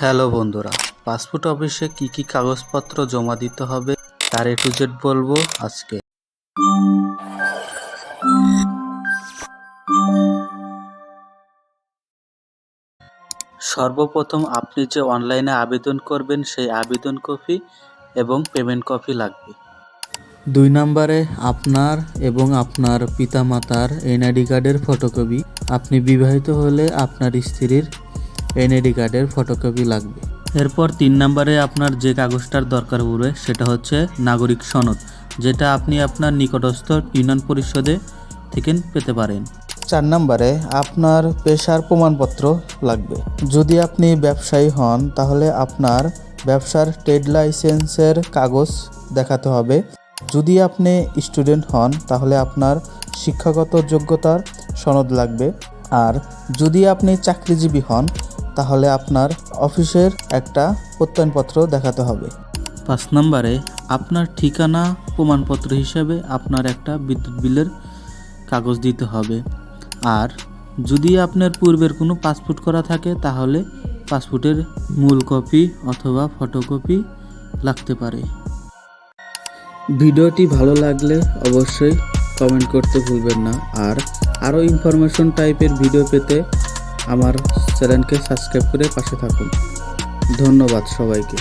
Hello বন্ধুরা, passport অফিসে কি কি কাগজপত্র জমা দিতে হবে তার এ টু জেড বলব আজকে। সর্বপ্রথম আপনি যে অনলাইনে আবেদন করবেন সেই আবেদন কপি এবং পেমেন্ট কপি লাগবে। দুই নম্বরে আপনার এবং আপনার পিতামাতার এনআইডি কার্ডের ফটোকপি। আপনি বিবাহিত হলে আপনার স্ত্রীর এনআইডি কার্ডের ফটোকপি লাগবে। এরপর তিন নম্বরে আপনার যে কাগজটার দরকার পড়বে সেটা হচ্ছে নাগরিক সনদ যেটা আপনি আপনার নিকটস্থ ইউনিয়ন পরিষদে থেকে পেতে পারেন। চার নম্বরে আপনার পেশার প্রমাণপত্র লাগবে। যদি আপনি ব্যবসায়ী হন তাহলে আপনার ব্যবসার ট্রেড লাইসেন্সের কাগজ দেখাতে হবে। যদি আপনি স্টুডেন্ট হন তাহলে আপনার শিক্ষাগত যোগ্যতার সনদ লাগবে। আর যদি আপনি চাকরিজীবী হন তাহলে আপনার অফিসের একটা প্রত্যয়নপত্র দেখাতে হবে। পাঁচ নম্বরে আপনার ঠিকানা প্রমাণপত্র হিসেবে আপনার একটা বিদ্যুৎ বিলের কাগজ দিতে হবে। আর যদি আপনার পূর্বের কোনো পাসপোর্ট করা থাকে তাহলে পাসপোর্টের মূল কপি অথবা ফটোকপি লাগতে পারে। ভিডিওটি ভালো লাগলে অবশ্যই কমেন্ট করতে ভুলবেন না। আর আরও ইনফরমেশন টাইপের ভিডিও পেতে আমার চ্যানেলকে সাবস্ক্রাইব করে পাশে থাকুন। ধন্যবাদ সবাইকে।